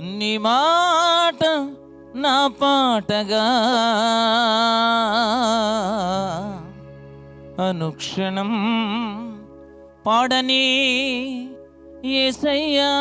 నీ మాట నా పాటగా. అనుక్షణం పాడని ఏసయ్యా.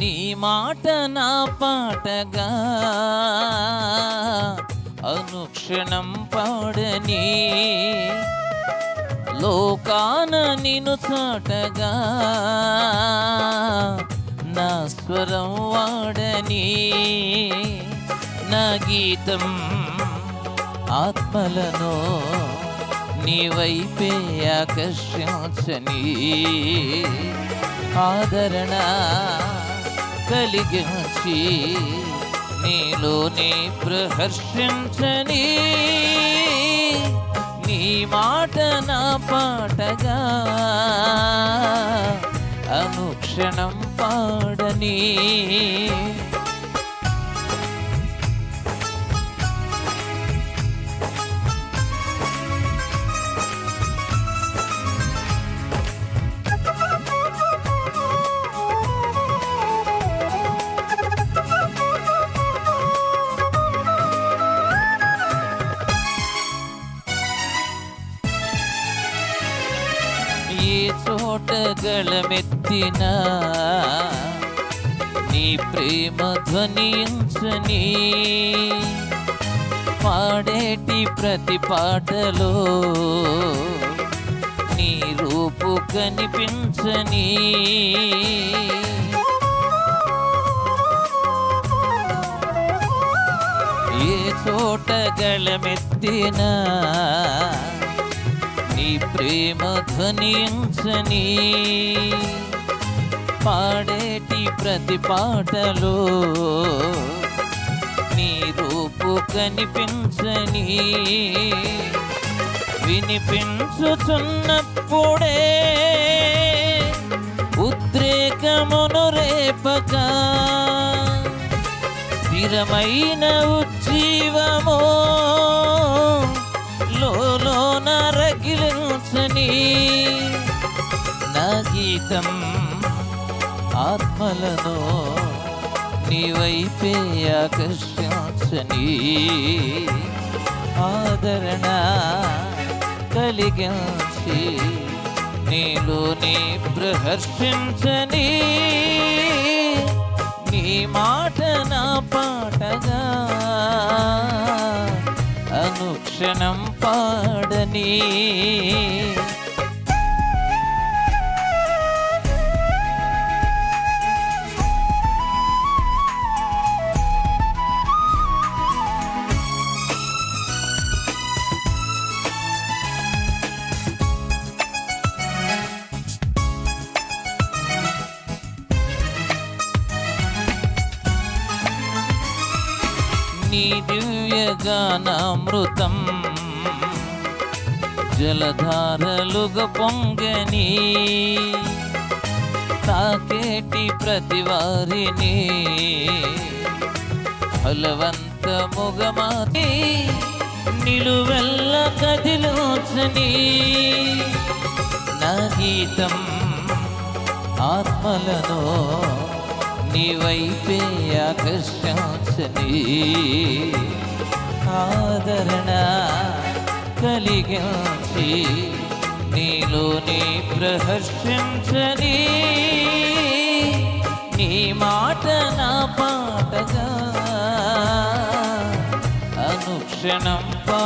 నీ మాట నా పాటగా. అనుక్షణం పాడని లోకాన నిను చాటగా. నా స్వరం వాడని నా గీతం ఆత్మలను నీ వైపే ఆకర్షించని ఆదరణ. కలిగించి నీలోనే ప్రహర్షించని నీ మాట నా పాటగా అనుక్షణం పాడని చోట నీ ప్రేమ ధ్వనించని పాడేటి ప్రతి పాటలో నీ రూపు కనిపించని. ఏ చోట గళమెత్తినా నీ పాడేటి ప్రతి పాటలో నీ రూపు కనిపించని వినిపించుచున్నప్పుడే ఉద్రేకమును రేపక స్థిరమైన ఉజ్జీవమో నా గీతం ఆత్మలను నీ వైపే ఆకర్షించని ఆదరణ కలిగించి నీలోని ప్రహర్షించని నీ మాట నా పాటగా అనుక్షణం పాడని నీ దివ్యగానామృతం జలధారలుగా పొంగని. తాకేటి ప్రతి వారిని ఫలవంతముగమాతి నిలువెల్ల కదిలోచని. నా గీతం ఆత్మలను నీ వైపే ఆకర్షించని ఆదరణ కలిగించి నీలోని ప్రహర్షించని నీ మాట నా పాటగా అనుక్షణం పా